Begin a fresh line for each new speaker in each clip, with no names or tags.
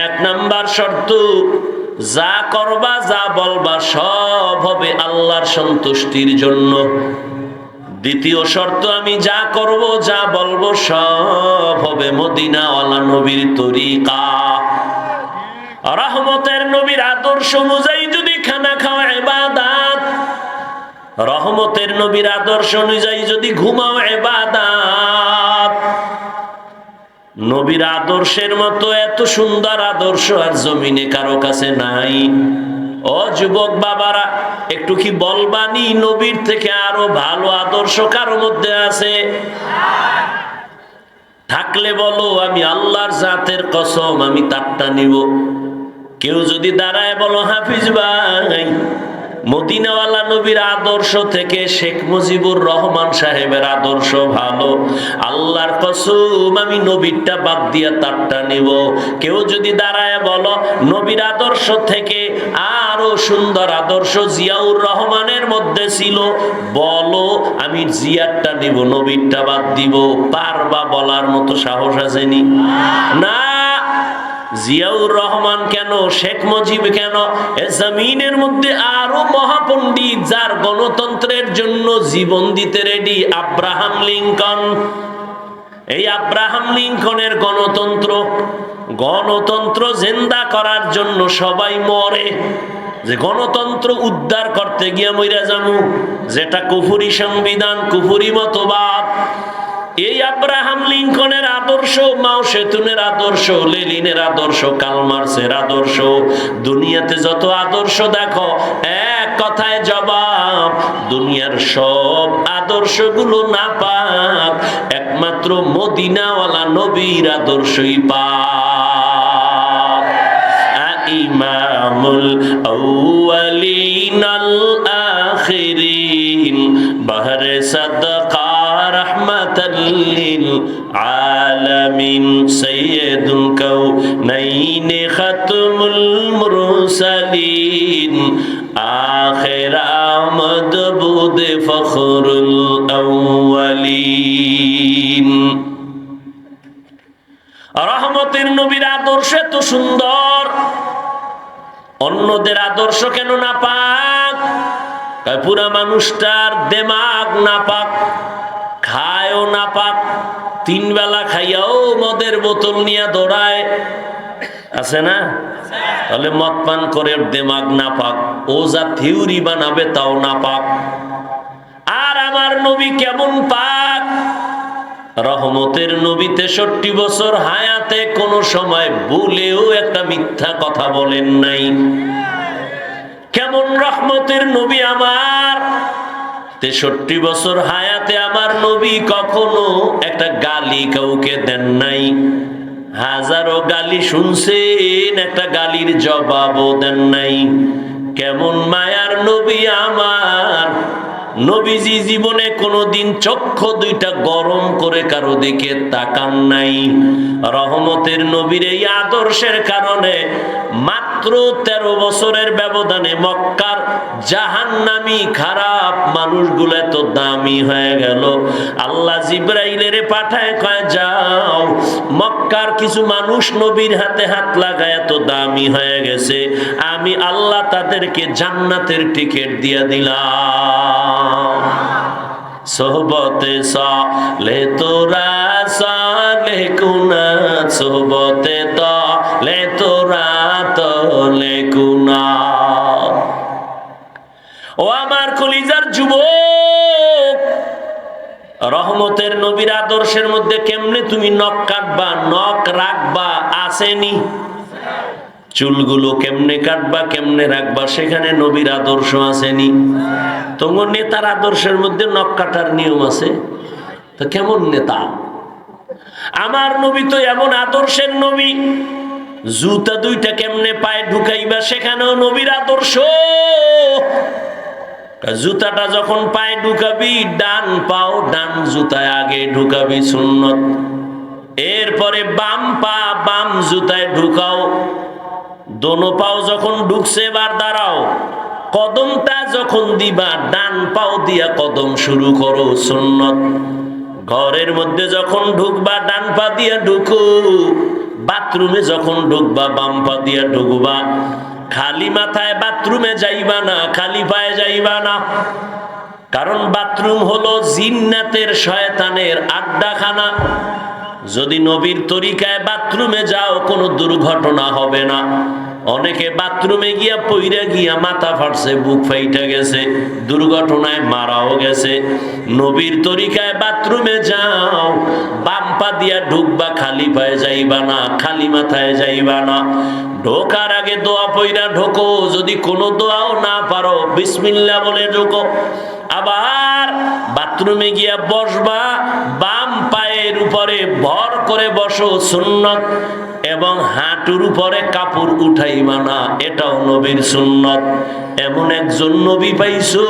এক নাম্বার শর্ত, যা করবা, যা বলবা, সব হবে আল্লাহর সন্তুষ্টির জন্য। দ্বিতীয় শর্ত, আমি যা করব, যা বলব, সব হবে মদিনাওয়ালা নবীর তরিকা। রহমতের নবীর আদর্শ অনুযায়ী যদি খানা খাওয়া এবাদাত রহমতের নবীর আদর্শ অনুযায়ী যদি ঘুমাও এবাদাত নবীর আদর্শের মতো এত সুন্দর আদর্শ আর জমিনে কারও কাছে নাই। ও যুবক বাবারা, একটু কি বলবানি? নবীর থেকে আরও ভালো আদর্শ কারও মধ্যে আছে? থাকলে বলো, আমি আল্লাহর জাতের কসম, আমি তারটা নিব। কেউ যদি দাঁড়ায় বলো, হাফিজ ভাই মদিনাওয়ালা নবীর আদর্শ থেকে শেখ মুজিবুর রহমান সাহেবের আদর্শ ভালো। আল্লাহর কসম, আমি নবীরটা বাদ দিয়া তারটা নিব। কেউ যদি দাঁড়ায় বলো, নবীর আদর্শ থেকে আরও সুন্দর আদর্শ জিয়াউর রহমানের মধ্যে ছিল। বলো, আমি জিয়ারটা নিব, নবীরটা বাদ দিব। পারবা বলার মতো সাহস আসেনি? না। জিয়াউর রহমান কেন, শেখ মুজিব কেন? এ জমিনের মধ্যে আরও মহাপণ্ডিত যার গণতন্ত্রের জন্য জীবন দিতে রেডি আব্রাহাম লিঙ্কন। এই আব্রাহাম লিঙ্কনের গণতন্ত্র গণতন্ত্র জেন্দা করার জন্য সবাই মরে। যে গণতন্ত্র উদ্ধার করতে গিয়ে মইরা যামু যেটা কুফুরি সংবিধান, কুফুরি মতবাদ। এই আব্রাহাম লিঙ্কনের আদর্শ, মাও সেতুনের আদর্শ, লেলিনের আদর্শ কালমার্সের আদর্শ। দুনিয়াতে যত আদর্শ দেখো, এক কথায় জবাব, দুনিয়ার সব আদর্শগুলো না পাক, একমাত্র মদিনাওয়ালা নবীর আদর্শই পাক। ইমামুল আউয়ালিন আল আখিরিন, বাহরে সাদাকা للعالمين سيد الكونين ختم المرسلين آخر آمد بود فخر الأولين রহমতের নবীর আদর্শ এত সুন্দর অন্যদের আদর্শ কেন না পাক পুরা মানুষটার দেমাগ না পাক খায়ও না পাক তিন বেলা খাইয়াও মদের বোতল নিয়ে দৌড়ায়। আছে না? তাহলে মদ পান করে দেমাগ না পাক ও যা থিউরি বানাবে তাও না পাক আর আমার নবী কেমন পাক? রহমতের নবী তেষট্টি বছর হায়াতে কোনো সময় বলেও একটা মিথ্যা কথা বলেন নাই। কেমন রহমতের নবী আমার? তেষট্টি বছর হায়াতে আমার নবী কখনো একটা গালি কাউকে দেন নাই। হাজারো গালি শুনছেন, একটা গালির জবাবও দেন নাই। কেমন মায়ার নবী আমার। নবীজি জীবনে কোনোদিন চক্ষু দুইটা গরম করে কারও দিকে তাকান নাই। রহমতের নবীর এই আদর্শের কারণে মাত্র তেরো বছরের ব্যবধানে মক্কার জাহান্নামি খারাপ মানুষগুলো এত দামি হয়ে গেল। আল্লাহ জিব্রাইলের পাঠায় কয়, যাও। মক্কার কিছু মানুষ নবীর হাতে হাত লাগায় এত দামি হয়ে গেছে। আমি আল্লাহ তাদেরকে জান্নাতের টিকিট দিয়ে দিলাম। সোহবতে সালে তোরা সোহবতে তোরা তলে কুনা ও আমার কলিজার যুবক, রহমতের নবীর আদর্শের মধ্যে কেমনে তুমি নখ কাটবা, নখ রাখবা, আসেনি? চুলগুলো কেমনে কাটবা, কেমনে রাখবা, সেখানে নবীর আদর্শ আসেনি। তোমার নেতার আদর্শের মধ্যে নখ কাটার নিয়ম আছে? তো কেমন নেতা? আমার নবী তো এমন আদর্শের নবী। জুতা দুইটা কেমনে পায়ে ঢুকাইবা সেখানেও নবীর আদর্শ। জুতাটা যখন পায়ে ঢুকাবি, ডান পাও ডান জুতায় আগে ঢুকাবি সুন্নত। এরপরে বাম পা বাম জুতায় ঢুকাও। দোনো পাও যখন ঢুকছে, এবার দাঁড়াও। কদমটা যখন দিবা, ডান পাও দিয়া কদম শুরু করো সুন্নত। ঘরের মধ্যে যখন ঢুকবা, ডান পা দিয়া ঢুকো। বাথরুমে যখন ঢুকবা, বাম পা দিয়া ঢুকবা, খালি মাথায় বাথরুমে যাইবা না, খালি পায়ে যাইবা না। কারণ বাথরুম হলো জিন্নাতের, শয়তানের আড্ডাখানা। যদি নবীর তরিকায় বাথরুমে যাও, কোনো দুর্ঘটনা হবে না। অনেকে বাথরুমে গিয়া পইরা গিয়া মাথা ফাটছে, বুক ফাইটা গেছে, দুর্ঘটনায় মারাও গেছে। নবীর তরিকায় বাথরুমে যাও, বাম পা দিয়া ঢুকবা, খালি পায়ে যাইবা না, খালি মাথায় যাইবা না। ঢোকার আগে দোয়া পইরা ঢোকো, যদি কোনো দোয়াও না পারো বিসমিল্লা বলে ঢোকো। আবার বাথরুমে গিয়া বসবা, বাম পায়ের উপরে ভর করে বসো, সুন্নত এবং হাঁটুর উপরে কাপড় উঠাইবা না এটাও নবীর সুন্নত। এমন একজন নবী পাইছো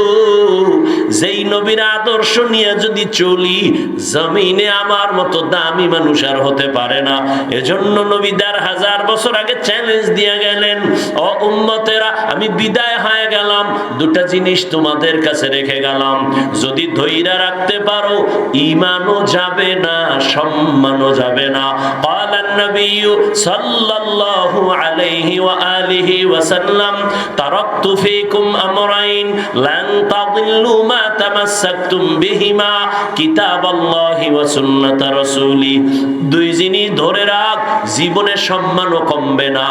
যেই নবীর আদর্শ নিয়ে যদি চলি জমিনে আমার মতো দামি মানুষ আর হতে পারে না এজন্য নবী দেড় হাজার বছর আগে চ্যালেঞ্জ দিয়ে গেলেন ও উম্মতেরা আমি বিদায় হয়ে গেলাম দুটা জিনিস তোমাদের কাছে রেখে গেলাম যদি ধৈর্য রাখতে পারো ইমানও যাবে না সম্মানও যাবে না قال النبي صلى الله عليه وآله وسلم تركت فيكم أمرين لن تضلوا ما تمسكتم بهما كتاب الله وسنة رسوله দুই জিনিস ধরে রাখ জীবনে সম্মানও কমবে না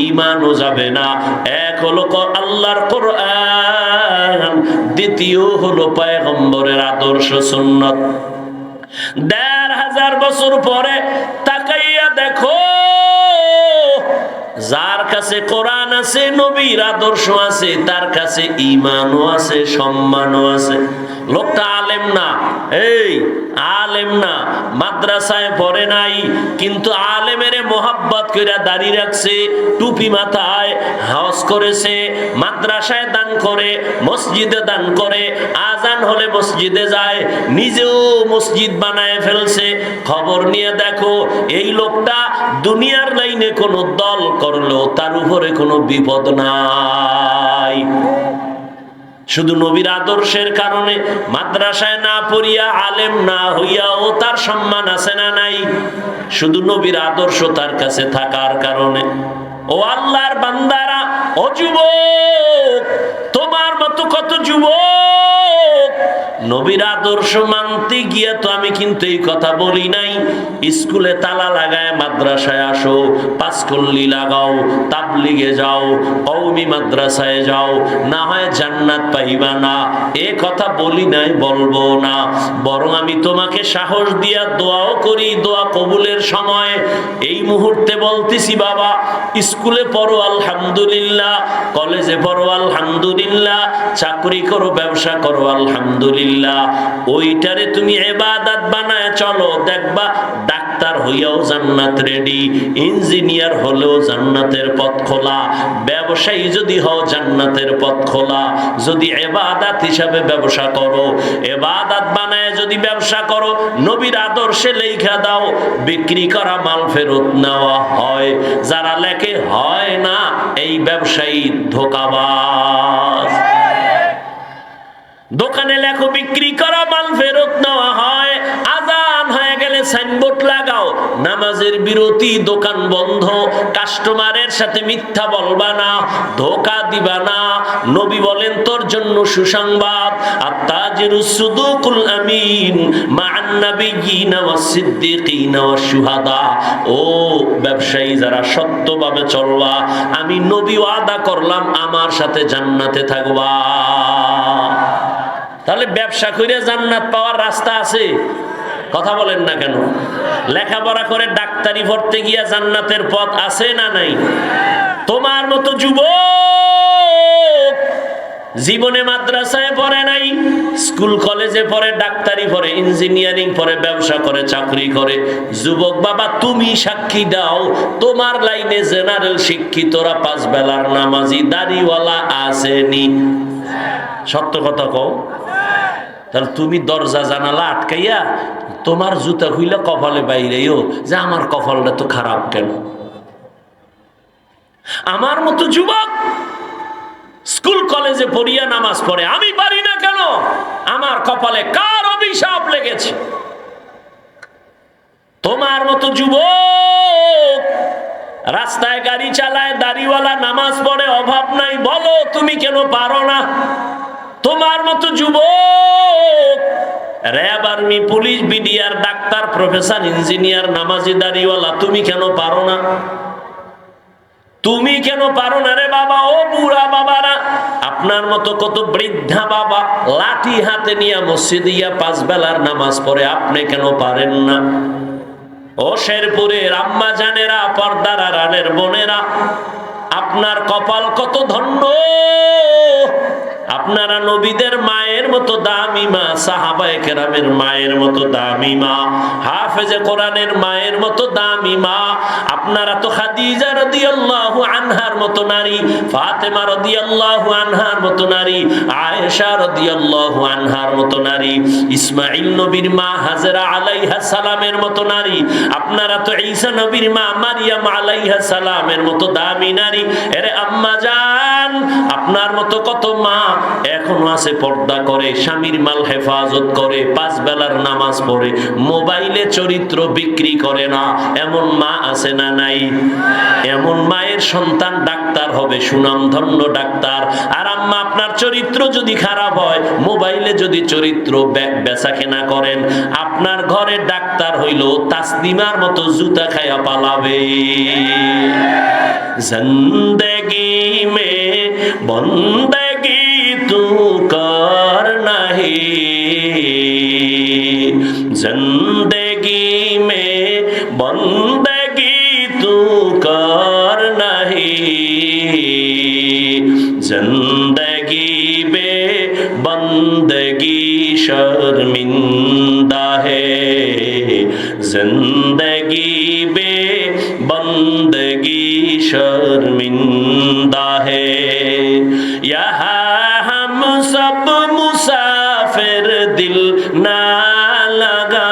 ইমানও যাবে না এক হলো ক- আল্লাহর কোরআন দ্বিতীয় হলো পায়গম্বরের আদর্শ সুন্নত দেড় হাজার বছর পরে তাকাইয়া দেখো যার কাছে কোরআন আছে, নবীর আদর্শ আছে, তার কাছে ইমানও আছে, সম্মানও আছে। লোকটা আলেম না, এই আলেম না, মাদ্রাসায় পড়ে নাই, কিন্তু আলেমের মোহাব্বত করে দাঁড়িয়ে রাখছে, টুপি মাথায় হাউস করেছে মাদ্রাসায় দান করে, মসজিদে দান করে, আজান হলে মসজিদে যায়, নিজেও মসজিদ বানায় ফেলছে। খবর নিয়ে দেখো, এই লোকটা দুনিয়ার লাইনে কোনো দল করল তার উপরে কোনো বিপদ নাই। শুধু নবীর আদর্শের কারণে মাদ্রাসায় না পড়িয়া, আলেম না হইয়া ও তার সম্মান আছে না নাই। শুধু নবীর আদর্শ তার কাছে থাকার কারণে। ও আল্লাহর বান্দারা ও তোমার মতো কত যুবক? নবীর আদর্শ মানতে গিয়া তো আমি কিন্তু এই কথা বলি নাই। স্কুলে তালা লাগায়, মাদ্রাসায় আসো পাঁচকল্লি লাগাও, তাবলিগে যাও কৌমি মাদ্রাসায় যাও, না হয় জান্নাত পাইবা না। এ কথা বলি নাই, বলব না। বরং আমি তোমাকে সাহস দিয়া দোয়াও করি, দোয়া কবুলের সময়। এই মুহূর্তে বলতেছি, বাবা, স্কুলে পড়ো, আলহামদুলিল্লাহ। কলেজে পড়ো, আলহামদুলিল্লাহ। চাকরি করো, ব্যবসা করো, আলহামদুলিল্লাহ। ওইটারে তুমি এবাদাত বানায় চলো, দেখবা ডাক্তার হইয়াও জান্নাত রেডি ইঞ্জিনিয়ার হলেও জান্নাতের পথ খোলা, ব্যবসায়ী যদি হও জান্নাতের পথ খোলা, যদি এবাদাত হিসাবে ব্যবসা করো এবাদাত বানায় যদি ব্যবসা করো, নবীর আদর্শে লেখা দাও, বিক্রি করা মাল ফেরত নেওয়া হয়, যারা লেখে হয় না, এই ব্যবসায়ী ধোকাবাজ। দোকানে লেখো, বিক্রি করা মাল ফেরত নেওয়া হয়। আজান হয়ে গেলে সাইনবোর্ড লাগাও। নামাজের বিরতি, দোকান বন্ধ। কাস্টমারের সাথে মিথ্যা বলবা না, ধোকা দিবা না। নবী বলেন, তোর জন্য সুসংবাদ। আত্তাজিরু সুদুকুল আমিন ও ব্যবসায়ী, যারা সত্যভাবে চলবা, আমি নবী ওয়াদা করলাম, আমার সাথে জান্নাতে থাকবা। তাহলে ব্যবসা করে জান্নাত পাওয়ার রাস্তা আছে। কথা বলেন না কেন? লেখাপড়া করে ডাক্তারি পড়তে গিয়া জান্নাতের পথ আছে না নাই? তোমার মতো যুবক জীবনে মাদ্রাসায় পড়ে নাই, স্কুল কলেজে পড়ে, ডাক্তারি পড়ে, ইঞ্জিনিয়ারিং পড়ে, ব্যবসা করে, চাকরি করে। যুবক বাবা, তুমি সাক্ষী দাও, তোমার লাইনে জেনারেল শিক্ষিতরা পাঁচ বেলার নামাজি, দাড়িওয়ালা আসেনি। সত্য কথা কও। তাহলে তুমি দরজা জানালা আটকাইয়া তোমার জুতা খুইলে কপালে বাইরেও যে আমার কপালটা তো খারাপ কেন? আমার মতো যুবক স্কুল কলেজে পড়িয়া নামাজ পড়ে, আমি পারি না কেন? আমার কপালে কার অভিশাপ লেগেছে? তোমার মতো যুবক রাস্তায় গাড়ি চালায়, দাড়িওয়ালা নামাজ পড়ে, অভাব নাই, বলো তুমি কেন পারো না? তোমার মতো যুবক। RAB army, police, BDR, doctor, professor, engineer, নামাজি, দাড়িওয়ালা, তুমি কেন পারো না? তুমি কেন পারো না রে বাবা? ও বুড়া বাবারা, আপনার মতো কত বৃদ্ধা বাবা, লাঠি হাতে নিয়ে মসজিদে ইয়া পাঁচ বেলার নামাজ পড়ে, আপনি কেন পারেন না? ও শেরপুরের আম্মা জানেরা, পর্দার আড়ালের বোনেরা, আপনার কপাল কত ধন্য? আপনারা নবীদের মায়ের মতো দামি মা, সাহাবায়ে কেরামের মায়ের মতো দামি মা, হাফেজে কোরআনের মায়ের মতো দামি মা। আপনারা তো খাদিজা রাদিয়াল্লাহু আনহার মতো নারী, ফাতেমা রাদিয়াল্লাহু আনহার মতো নারী, আয়েশা রাদিয়াল্লাহু আনহার মতো নারী, ইসমাঈল নবীর মা, হাজরা আলাইহা সালামের মতো নারী। আপনারা তো ঈসা নবীর মা, মারিয়াম আলাইহা সালামের মতো দামি নারী। এরে আম্মা জান, আপনার মতো কত মা এখনও আছে, পর্দা করে, স্বামীর মাল হেফাজত করে, পাঁচ বেলার নামাজ পড়ে, মোবাইলে চরিত্র বিক্রি করে না। এমন মা আছে না নাই? এমন মায়ের সন্তান ডাক্তার হবে, সুনামধন্য ডাক্তার। আর আম্মা, আপনার চরিত্র যদি খারাপ হয়, মোবাইলে যদি চরিত্র বেচা কেনা করেন, আপনার ঘরে ডাক্তার হইল তাসলিমার মতো জুতা খায়া পালাবে। জিন্দগি মে বন্দে तू कर नहीं। ज़िंदगी में बंदगी আপ মুসাফের দিল না লাগা।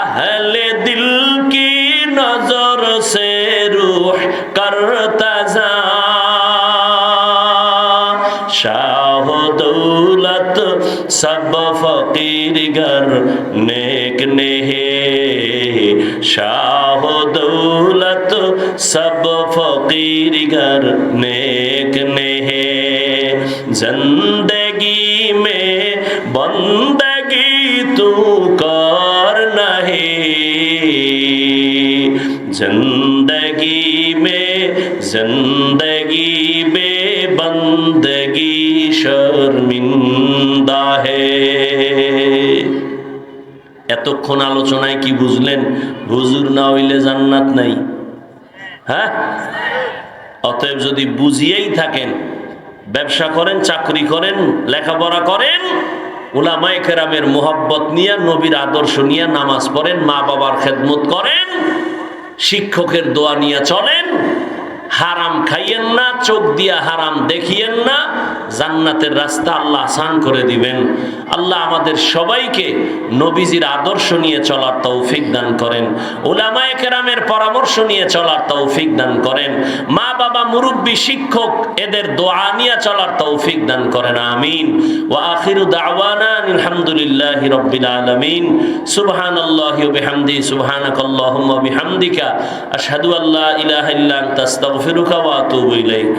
আহলে দিল কি নজর সে রুহ কর তাজা শাহ দৌলত সব ফকির গর নেক নেহে। শাহ দৌলত সব ফকির গর নেক নেহে। जिंदगी में बंदगी तू कर नहीं जिंदगी में जिंदगी में बंदगी शर्मिंदा है এতক্ষণ আলোচনায় কি বুঝলেন হুজুর না হইলে জান্নাত নাই হ্যাঁ অতএব যদি বুঝিয়েই থাকেন ব্যবসা করেন, চাকরি করেন, লেখাপড়া করেন, উলামায় কেরামের মোহাব্বত নিয়ে, নবীর আদর্শ নিয়ে নামাজ পড়েন মা বাবার খেদমত করেন, শিক্ষকের দোয়া নিয়ে চলেন হারাম খাইয়েন না, চোখ দিয়া হারাম দেখিয়েন না, জান্নাতের রাস্তা আল্লাহ আসান করে দিবেন। আল্লাহ আমাদের সবাইকে নবীজির আদর্শ নিয়ে চলার তৌফিক দান করেন। ওলামায়ে কেরামের পরামর্শ নিয়ে চলার তৌফিক দান করেন। মা বাবা মুরব্বী শিক্ষক এদের দোয়া নিয়ে চলার তৌফিক দান করেন। আমিন। ওয়া আখিরু দাওয়ানা আলহামদুলিল্লাহি রাব্বিল আলামিন। সুবহানাল্লাহি ওয়া বিহামদি, সুবহানাকাল্লাহুম্মা বিহামদিকা। আশহাদু আল্লা ইলাহা ইল্লা আস্তাগফিরুকা ওয়া আতুবু ইলাইক।